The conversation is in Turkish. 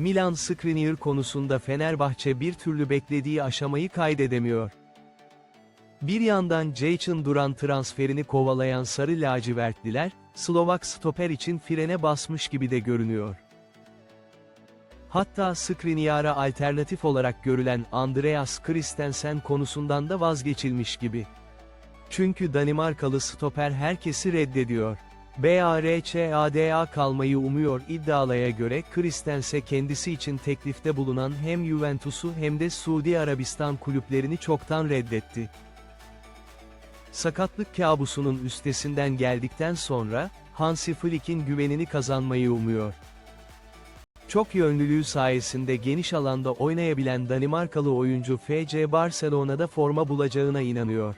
Milan Skriniar konusunda Fenerbahçe bir türlü beklediği aşamayı kaydedemiyor. Bir yandan Jaycın Duran transferini kovalayan Sarı lacivertliler, Slovak stoper için frene basmış gibi de görünüyor. Hatta Skriniar'a alternatif olarak görülen Andreas Christensen konusundan da vazgeçilmiş gibi. Çünkü Danimarkalı stoper herkesi reddediyor. BARCADA kalmayı umuyor iddialaya göre Christensen kendisi için teklifte bulunan hem Juventus'u hem de Suudi Arabistan kulüplerini çoktan reddetti. Sakatlık kabusunun üstesinden geldikten sonra, Hansi Flick'in güvenini kazanmayı umuyor. Çok yönlülüğü sayesinde geniş alanda oynayabilen Danimarkalı oyuncu FC Barcelona'da forma bulacağına inanıyor.